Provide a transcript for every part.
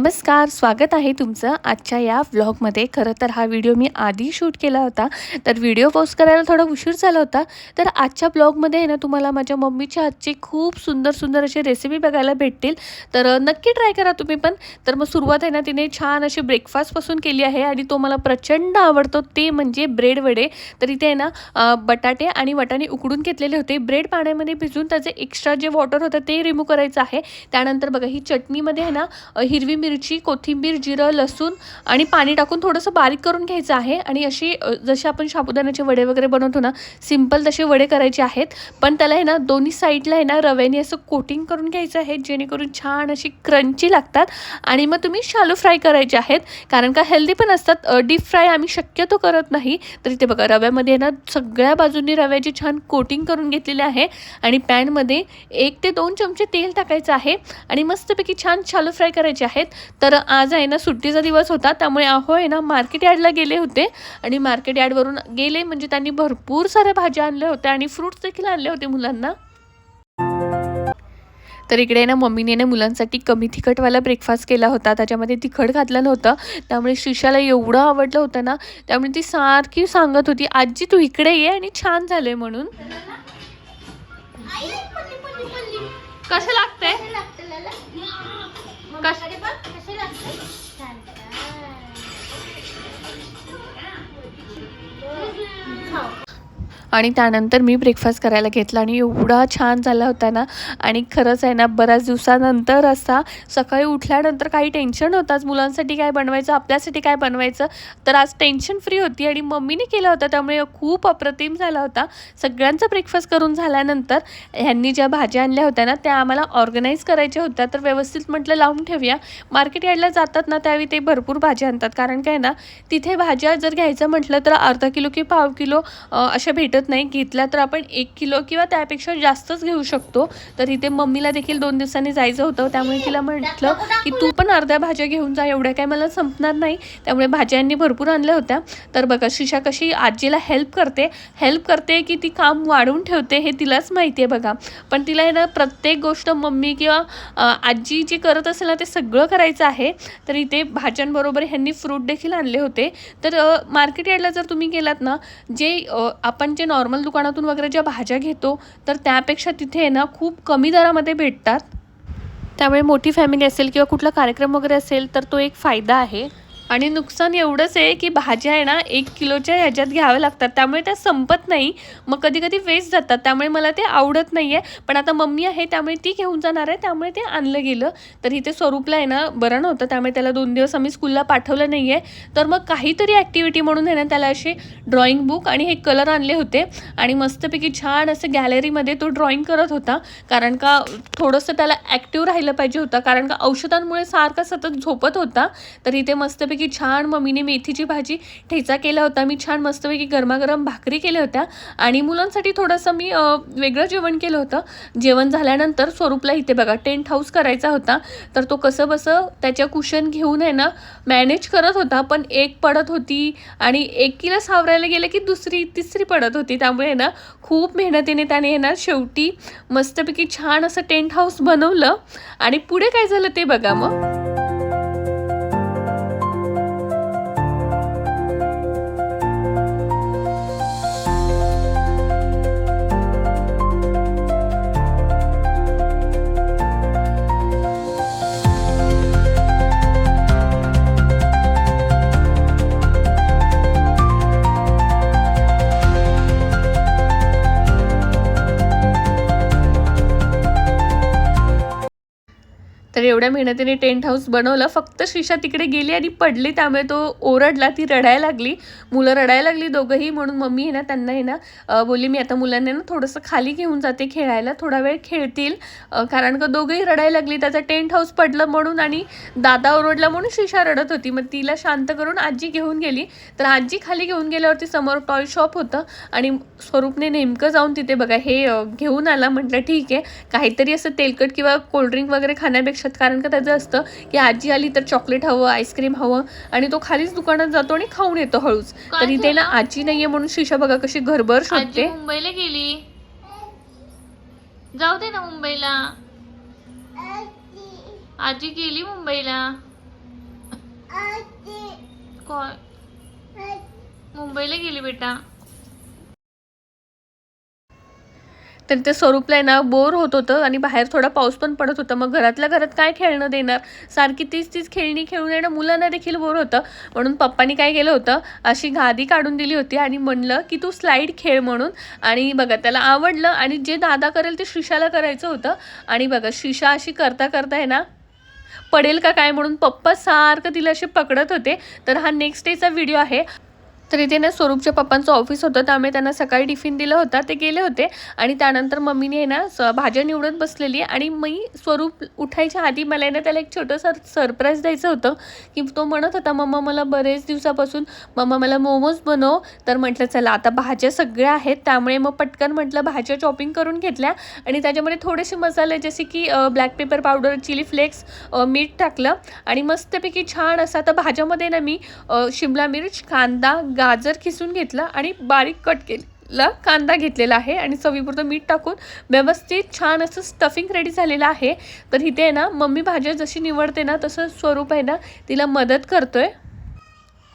नमस्कार स्वागत आहे तुमचं आजच्या या व्लॉगमध्ये. खरं तर हा व्हिडिओ मी आधी शूट केला होता तर व्हिडिओ पोस्ट करायला थोडा उशीर झाला होता. तर आजच्या ब्लॉगमध्ये आहे ना तुम्हाला माझ्या मम्मीच्या हातची खूप सुंदर सुंदर अशी रेसिपी बघायला भेटतील. तर नक्की ट्राय करा तुम्ही पण. तर मग सुरुवात आहे ना तिने छान अशी ब्रेकफास्टपासून केली आहे आणि तो मला प्रचंड आवडतो. ते म्हणजे ब्रेड वडे. तर इथे आहे ना बटाटे आणि वटाणे उकडून घेतलेले होते. ब्रेड पाण्यामध्ये भिजून त्याचे एक्स्ट्रा जे वॉटर होतं ते रिमूव्ह करायचं आहे. त्यानंतर बघा ही चटणीमध्ये आहे ना हिरवी मिरची मिरची कोथिंबीर जिरं लसूण आणि पाणी टाकून थोडंसं बारीक करून घ्यायचं आहे. आणि अशी जसे आपण साबुदाण्याचे वडे वगैरे बनवतो ना सिंपल तसे वडे करायचे आहेत. पण त्याला आहे ना दोन्ही साईडला आहे ना रव्याने असं कोटिंग करून घ्यायचं आहे जेणेकरून छान अशी क्रंची लागतात. आणि मग तुम्ही शालो फ्राय करायचे आहेत. कारण का हेल्दी पण असतात. डीप फ्राय आम्ही शक्यतो करत नाही. तर इथे बघा रव्यामध्ये आहे ना सगळ्या बाजूंनी रव्याची छान कोटिंग करून घेतलेली आहे. आणि पॅनमध्ये एक ते दोन चमचे तेल टाकायचं आहे. आणि मस्तपैकी छान शालो फ्राय करायचे आहेत. तर आज आहे ना सुट्टीचा दिवस होता त्यामुळे अहो आहे ना मार्केट यार्डला गेले होते. आणि मार्केट यार्डवरून गेले म्हणजे त्यांनी भरपूर साऱ्या भाज्या आणल्या होत्या आणि फ्रुट्स देखील आणले होते मुलांना. तर इकडे ना मम्मीने ना मुलांसाठी कमी तिखटवाला ब्रेकफास्ट केला होता. त्याच्यामध्ये तिखट घातलं नव्हतं. त्यामुळे शिशाला एवढं आवडलं होतं ना त्यामुळे ती सारखी सांगत होती आजी तू इकडे ये आणि छान झालंय म्हणून. कसं लागतंय? Kaş. Hadi bak kaşe nasıl? Sen. Tamam. आणि त्यानंतर मी ब्रेकफास्ट करायला घेतला आणि एवढा छान झाला होता ना. आणि खरंच आहे ना बऱ्याच दिवसानंतर असा सकाळी उठल्यानंतर काही टेन्शन होताच मुलांसाठी काय बनवायचं आपल्यासाठी काय बनवायचं? तर आज टेन्शन फ्री होती आणि मम्मीने केला होता त्यामुळे खूप अप्रतिम झाला होता. सगळ्यांचा ब्रेकफास्ट करून झाल्यानंतर ह्यांनी ज्या भाज्या आणल्या होत्या ना त्या आम्हाला ऑर्गनाईज करायच्या होत्या. तर व्यवस्थित म्हटलं लावून ठेवूया. मार्केट यार्डला जातात ना त्यावेळी ते भरपूर भाज्या आणतात. कारण काय ना तिथे भाज्या जर घ्यायचं म्हटलं तर अर्धा किलो की पाव किलो अशा भेटत नाही. घेतला तर आपण एक किलो किंवा त्यापेक्षा जास्तच घेऊ शकतो. तर इथे मम्मीला देखील दोन दिवसांनी जायचं होतं. त्यामुळे तिला म्हटलं की तू पण अर्ध्या भाज्या घेऊन जा. एवढ्या काय मला संपणार नाही. त्यामुळे भाज्यांनी भरपूर आणल्या होत्या. तर बघा शिशा कशी आजीला हेल्प करते. हेल्प करते की ती काम वाढवून ठेवते हे तिलाच माहिती आहे बघा. पण तिला आहे ना प्रत्येक गोष्ट मम्मी किंवा आजी जी करत असेल ना ते सगळं करायचं आहे. तर इथे भाज्यांबरोबर ह्यांनी फ्रूट देखील आणले होते. तर मार्केट यार्डला जर तुम्ही गेलात ना जे आपण जे नॉर्मल दुकानातून वगैरे ज्या भाज्या घेतो तर त्यापेक्षा तिथे आहे ना खूप कमी दरामध्ये भेटतात. त्यामुळे मोठी फॅमिली असेल किंवा कुठला कार्यक्रम वगैरे असेल तर तो एक फायदा आहे. आणि नुकसान एवढंच आहे की भाज्या आहे ना एक किलोच्या ह्याच्यात घ्याव्या लागतात. त्यामुळे त्या संपत नाही. मग कधी कधी वेस्ट जातात. त्यामुळे मला ते आवडत नाही आहे पण आता मम्मी आहे त्यामुळे ती घेऊन जाणार आहे. त्यामुळे ते आणलं गेलं. तर इथे स्वरूपला आहे ना बरं नव्हतं. त्यामुळे त्याला दोन दिवस आम्ही स्कूलला पाठवलं नाही आहे तर मग काहीतरी ॲक्टिव्हिटी म्हणून आहे ना त्याला असे ड्रॉइंग बुक आणि हे कलर आणले होते. आणि मस्तपैकी छान असं गॅलरीमध्ये तो ड्रॉइंग करत होता. कारण का थोडंसं त्याला ॲक्टिव्ह राहिलं पाहिजे होतं. कारण का औषधांमुळे सारखा सतत झोपत होता. तर इथे मस्तपैकी छान मम्मीने मेथीची भाजी ठेचा केला होता. मी छान मस्तपैकी गरमागरम भाकरी केल्या होत्या. आणि मुलांसाठी थोडंसं मी वेगळं जेवण केलं होतं. जेवण झाल्यानंतर स्वरूपला इथे बघा टेंट हाऊस करायचा होता. तर तो कसं बसं त्याच्या कुशन घेऊन आहे ना मॅनेज करत होता. पण एक पडत होती आणि एकीला सावरायला गेलं की दुसरी तिसरी पडत होती. त्यामुळे आहे ना खूप मेहनतीने त्याने आहे ना शेवटी मस्तपैकी छान असं टेंट हाऊस बनवलं. आणि पुढे काय झालं ते बघा मग. एवढ्या मेहनतीने टेंट हाऊस बनवलं फक्त शिशा तिकडे गेली आणि पडली. त्यामुळे तो ओरडला ती रडायला लागली. मुलं रडायला लागली दोघंही म्हणून मम्मी आहे ना त्यांना आहे ना बोलली मी आता मुलांना ना थोडंसं खाली घेऊन जाते खेळायला थोडा वेळ खेळतील. कारण का दोघंही रडायला लागली त्याचं टेंट हाऊस पडलं म्हणून आणि दादा ओरडला म्हणून शिशा रडत होती. मग तिला शांत करून आजी घेऊन गेली. तर आजी खाली घेऊन गेल्यावरती समोर टॉय शॉप होतं आणि स्वरूपने नेमकं जाऊन तिथे बघा हे घेऊन आला. म्हटलं ठीक आहे. काहीतरी असं तेलकट किंवा कोल्ड्रिंक वगैरे खाण्यापेक्षा कारण का त्याचं असतं की आजी आली तर चॉकलेट हवं आईस्क्रीम हवं आणि तो खालीच दुकानात जातो आणि खाऊन येतो हळूच. तर इथे ना? आजी नाहीये म्हणून शिशा बघा कशी घरभर आजी शोधते. मुंबईला गेली. जाऊ दे ना मुंबईला. आजी गेली मुंबईला. कोण? मुंबईला गेली बेटा. तर ते स्वरूपला आहे ना बोर होत होतं आणि बाहेर थोडा पाऊस पण पडत होता. मग घरातल्या घरात काय खेळणं देणार? सारखी तीच तीच खेळणी खेळून येणं मुलांना देखील बोर होतं. म्हणून पप्पानी काय केलं होतं? अशी गादी काढून दिली होती आणि म्हणलं की तू स्लाईड खेळ म्हणून. आणि बघा त्याला आवडलं आणि जे दादा करेल ते शिशाला करायचं होतं. आणि बघा शिशा अशी करता करता आहे ना पडेल का काय म्हणून पप्पा सारखं तिला असे पकडत होते. तर हा नेक्स्ट डेचा व्हिडिओ आहे. तर इथे ना स्वरूपच्या पप्पांचं ऑफिस होतं. त्यामुळे त्यांना सकाळी टिफिन दिलं होता. ते गेले होते. आणि त्यानंतर मम्मीने आहे ना स भाज्या निवडत बसलेली. आणि मी स्वरूप उठायच्या आधी मला आहे ना त्याला एक छोटंसं सरप्राईज द्यायचं होतं. की तो म्हणत होता मम्मा मला बरेच दिवसापासून मम्मा मला मोमोज बनव. तर म्हटलं चला आता भाज्या सगळ्या आहेत. त्यामुळे मग पटकन म्हटलं भाज्या चॉपिंग करून घेतल्या. आणि त्याच्यामध्ये थोडेसे मसाले जसे की black pepper powder chili flakes मीठ टाकलं. आणि मस्तपैकी छान असं आता भाज्यामध्ये ना मी शिमला मिर्च कांदा गाजर खिसून घेतला आणि बारीक कट केलेला कांदा घेतलेला आहे आणि चवीपुरतं मीठ टाकून व्यवस्थित छान असं स्टफिंग रेडी झालेलं आहे. तर इथे आहे ना मम्मी भाज्या जशी निवडते ना तसं स्वरूप आहे ना तिला मदत करतोय.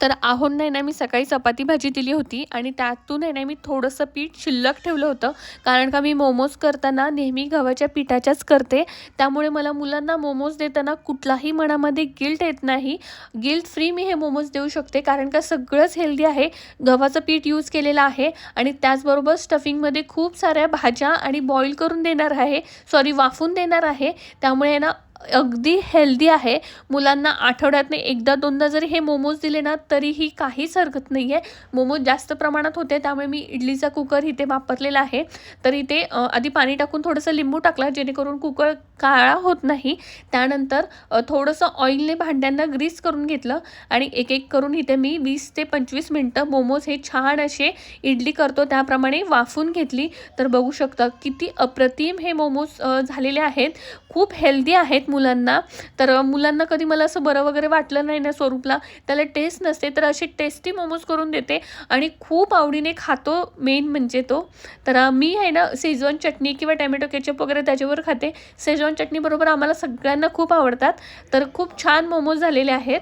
तर आहोंना आहे ना मी सकाळी चपाती भाजी दिली होती आणि त्यातून आहे ना मी थोडंसं पीठ शिल्लक ठेवलं होतं. कारण का मी मोमोज करताना नेहमी गव्हाच्या पिठाच्याच करते. त्यामुळे मला मुलांना मोमोज देताना कुठलाही मनामध्ये गिल्ट येत नाही. गिल्ट फ्री मी हे मोमोज देऊ शकते कारण का सगळंच हेल्दी आहे. गव्हाचं पीठ यूज केलेलं आहे आणि त्याचबरोबर स्टफिंगमध्ये खूप साऱ्या भाज्या आणि बॉईल करून देणार आहे. सॉरी वाफून देणार आहे. त्यामुळे आहे ना अगदी हेल्दी आहे. मुलांना आठवड्यातनं एकदा दोनदा जरी हे मोमोज दिले ना तरीही काहीच हरकत नाही आहे मोमोज जास्त प्रमाणात होते त्यामुळे मी इडलीचा कुकर इथे वापरलेला आहे. तर इथे आधी पाणी टाकून थोडंसं लिंबू टाकला जेणेकरून कुकर काळा होत नाही. त्यानंतर थोडंसं ऑइलने भांड्यांना ग्रीस करून घेतलं आणि एक एक करून इथे मी वीस ते पंचवीस मिनटं मोमोज हे छान असे इडली करतो त्याप्रमाणे वाफून घेतली. तर बघू शकता किती अप्रतिम हे मोमोज झालेले आहेत. खूप हेल्दी आहेत. मुलांना. तर मुलांना कधी मला असं बरं वगैरे वाटलं नाही ना स्वरूपला. त्याला टेस्ट नसते. तर असे टेस्टी मोमोज करून देते. आणि खूप आवडीने खातो मेन म्हणजे तो. तर मी आहे ना सेजवान चटणी किंवा टॅमॅटो केचप वगैरे त्याच्यावर खाते. सेजवान चटणीबरोबर आम्हाला सगळ्यांना खूप आवडतात. तर खूप छान मोमोज झालेले आहेत.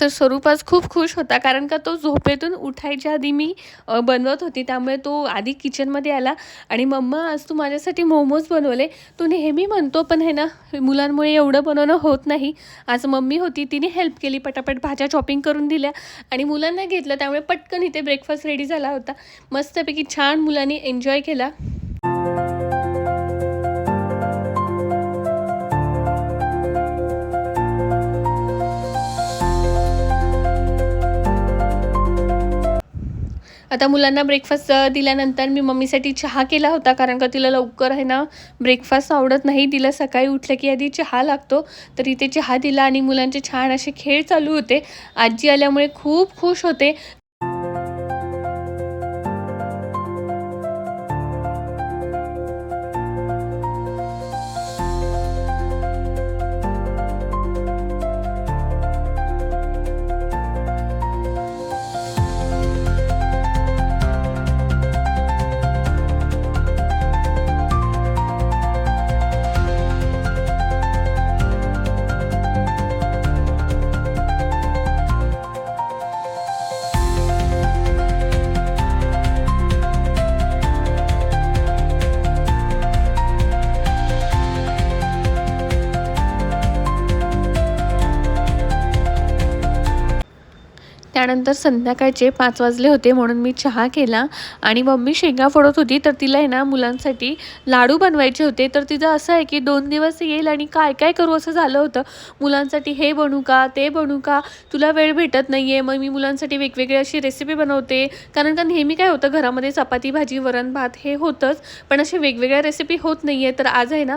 तर स्वरूप आज खूप खुश होता कारण का तो झोपेतून उठायच्या आधी मी बनवत होती. त्यामुळे तो आधी किचनमध्ये आला आणि मम्मा आज तू माझ्यासाठी मोमोज बनवले. तू नेहमी म्हणतो पण हे ना मुलांमुळे एवढं बनवणं होत नाही. आज मम्मी होती तिने हेल्प केली पटापट भाज्या चॉपिंग करून दिल्या आणि मुलांना घेतलं. त्यामुळे पटकन इथे ब्रेकफास्ट रेडी झाला होता. मस्तपैकी छान मुलांनी एन्जॉय केला. आता मुलांना ब्रेकफास्ट दिल्यानंतर मी मम्मीसाठी चहा केला होता कारण का तिला लवकर आहे ना ब्रेकफास्ट आवडत नाही. तिला सकाळी उठलं की आधी चहा लागतो तर इथे चहा दिला आणि मुलांचे छान असे खेळ चालू होते. आजी आल्यामुळे खूप खुश होते. त्यानंतर संध्याकाळचे पाच वाजले होते म्हणून मी चहा केला आणि मम्मी शेंगा फोडत होती तर तिला आहे ना मुलांसाठी लाडू बनवायचे होते. तर तिचं असं आहे की दोन दिवस येईल आणि काय काय करू असं झालं होतं. मुलांसाठी हे बनू का ते बनवू का? तुला वेळ भेटत नाही आहे मग मी मुलांसाठी वेगवेगळी अशी रेसिपी बनवते. कारण का नेहमी काय होतं घरामध्ये चपाती भाजी वरण भात हे होतंच पण असे वेगवेगळ्या रेसिपी होत नाही आहे तर आज आहे ना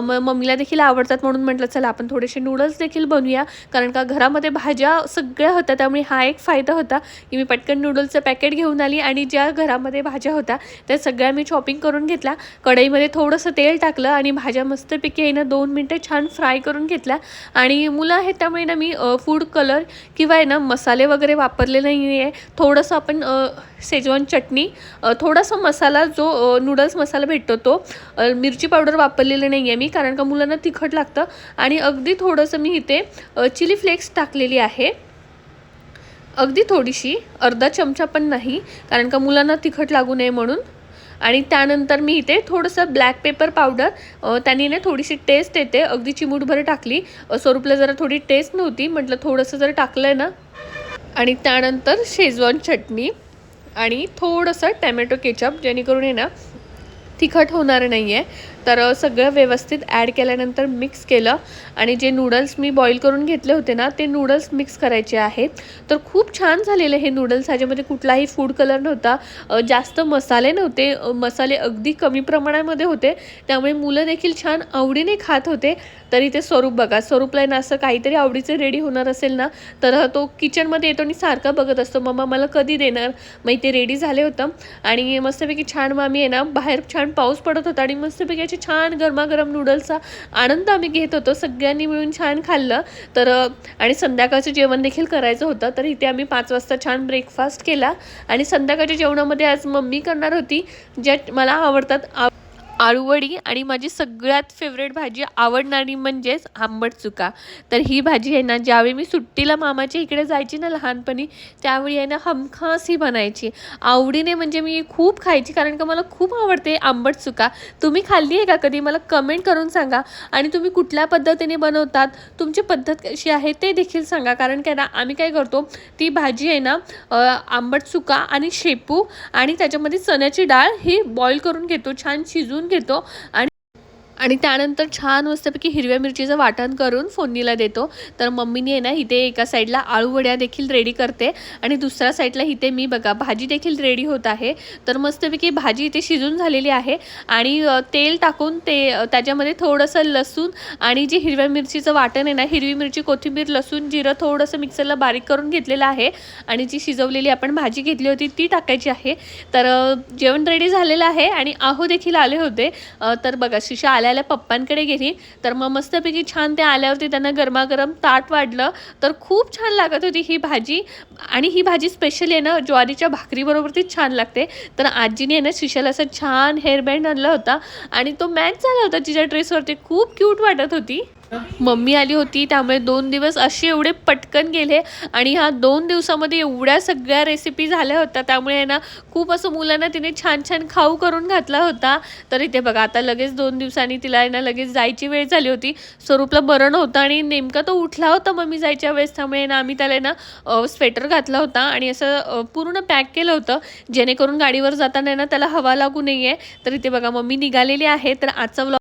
म मम्मीला देखील आवडतात म्हणून म्हटलं चला आपण थोडेसे नूडल्स देखील बनवूया कारण का घरामध्ये भाज्या सगळ्या होत्या त्यामुळे हा एक फायदा होता की मी पटकन नूडल्सचं पॅकेट घेऊन आली आणि ज्या घरामध्ये भाज्या होत्या त्या सगळ्या मी चॉपिंग करून घेतल्या. कढईमध्ये थोडंसं तेल टाकलं आणि भाज्या मस्तपैकी आहे ना दोन मिनटं छान फ्राय करून घेतल्या. आणि मुलं आहेत त्यामुळे ना मी फूड कलर किंवा आहे ना मसाले वगैरे वापरले नाही आहे थोडंसं आपण सेजवान शेजवान चटणी थोडासा मसाला जो नूडल्स मसाला भेटतो तो मिरची पावडर वापरलेली नाही आहे मी कारण का मुलांना तिखट लागतं. आणि अगदी थोडंसं मी इथे चिली फ्लेक्स टाकलेली आहे. अगदी थोडीशी अर्धा चमचा पण नाही कारण का मुलांना तिखट लागू नये म्हणून. आणि त्यानंतर मी इथे थोडंसं ब्लॅक पेपर पावडर त्यांनी ना थोडीशी टेस्ट येते अगदी चिमूटभर टाकली. स्वरूपला जरा थोडी टेस्ट नव्हती म्हटलं थोडंसं जर टाकलं आहे ना. आणि त्यानंतर शेजवान चटणी आणि थोडंसं टॅमॅटो केचप जेणेकरून आहे ना तिखट होणार नाही आहे तर सगळं व्यवस्थित ॲड केल्यानंतर मिक्स केलं आणि जे नूडल्स मी बॉईल करून घेतले होते ना ते नूडल्स मिक्स करायचे आहेत. तर खूप छान झालेले हे नूडल्स ह्याच्यामध्ये कुठलाही फूड कलर नव्हता. जास्त मसाले नव्हते. मसाले अगदी कमी प्रमाणामध्ये होते. त्यामुळे मुलं देखील छान आवडीने खात होते. तरी ते स्वरूप बघा. स्वरूपला आहे ना असं काहीतरी आवडीचं रेडी होणार असेल ना तर तो किचनमध्ये येतो आणि सारखा बघत असतो मम्मा मला कधी देणार? मग ते रेडी झाले होतं. आणि मस्तपैकी छान मग आम्ही आहे ना बाहेर छान पाऊस पडत होता आणि मस्तपैकी असे छान गरमागरम नूडल्सचा आनंद आम्ही घेत होतो. सगळ्यांनी मिळून छान खाल्लं. तर आणि संध्याकाळचं जेवण देखील करायचं होतं. तर इथे आम्ही पाच वाजता छान ब्रेकफास्ट केला. आणि संध्याकाळच्या जेवणामध्ये आज मम्मी करणार होती ज्या मला आवडतात आव आळूवडी आणि माझी सगळ्यात फेवरेट भाजी आवडणारी म्हणजेच आंबट चुका. तर ही भाजी आहे ना ज्यावेळी मी सुट्टीला मामाच्या इकडे जायची ना लहानपणी त्यावेळी आहे ना हमखास ही बनायची. आवडीने म्हणजे मी खूप खायची कारण का मला खूप आवडते आंबट चुका. तुम्ही खाल्ली आहे का कधी? मला कमेंट करून सांगा. आणि तुम्ही कुठल्या पद्धतीने बनवतात? तुमची पद्धत कशी आहे ते देखील सांगा. कारण काय ना आम्ही काय करतो ती भाजी आहे ना आंबट चुका आणि शेपू आणि त्याच्यामध्ये चण्याची डाळ ही बॉईल करून घेतो छान शिजून घेतो आणि आणि त्यानंतर छान मस्तपैकी हिरव्या मिरचीचं वाटण करून फोडणीला देतो. तर मम्मीने आहे ना इथे एका साईडला आळूवड्या देखील रेडी करते. आणि दुसऱ्या साईडला इथे मी बघा भाजी देखील रेडी होत आहे. तर मस्तपैकी भाजी इथे शिजून झालेली आहे. आणि तेल टाकून ते त्याच्यामध्ये थोडंसं लसूण आणि जी हिरव्या मिरचीचं वाटण आहे ना हिरवी मिरची कोथिंबीर लसूण जिरं थोडंसं मिक्सरला बारीक करून घेतलेलं आहे. आणि जी शिजवलेली आपण भाजी घेतली होती ती टाकायची आहे. तर जेवण रेडी झालेलं आहे आणि आहो देखील आले होते. तर बघा शिशा आल्या आल्या पप्पांकडे गेली तर मग मस्तपैकी छान ते आल्यावरती त्यांना गरमागरम ताट वाढलं. तर खूप छान लागत होती ही भाजी. आणि ही भाजी स्पेशली आहे ना ज्वारीच्या भाकरीबरोबर ती छान लागते. तर आजीने आहे ना शिशाला असं छान हेअरबँड आणला होता. आणि तो मॅच झाला होता तिच्या ड्रेसवरती खूप क्यूट वाटत होती. मम्मी आली होती त्यामुळे दोन दिवस असे एवढे पटकन गेले आणि ह्या दोन दिवसामध्ये एवढ्या सगळ्या रेसिपी झाल्या होत्या. त्यामुळे आहे ना खूप असं मुलांना तिने छान छान खाऊ करून घातला होता. तर इथे बघा आता लगेच दोन दिवसांनी तिला आहे ना लगेच जायची वेळ झाली होती. स्वरूपला बरं नव्हतं आणि नेमका तो उठला होता मम्मी जायच्या वेळेस. त्यामुळे ना आम्ही त्याला ना स्वेटर घातला होता आणि असं पूर्ण पॅक केलं होतं. जेणेकरून गाडीवर जाताना ना त्याला हवा लागू नये. तर इथे बघा मम्मी निघालेली आहे. तर आजचा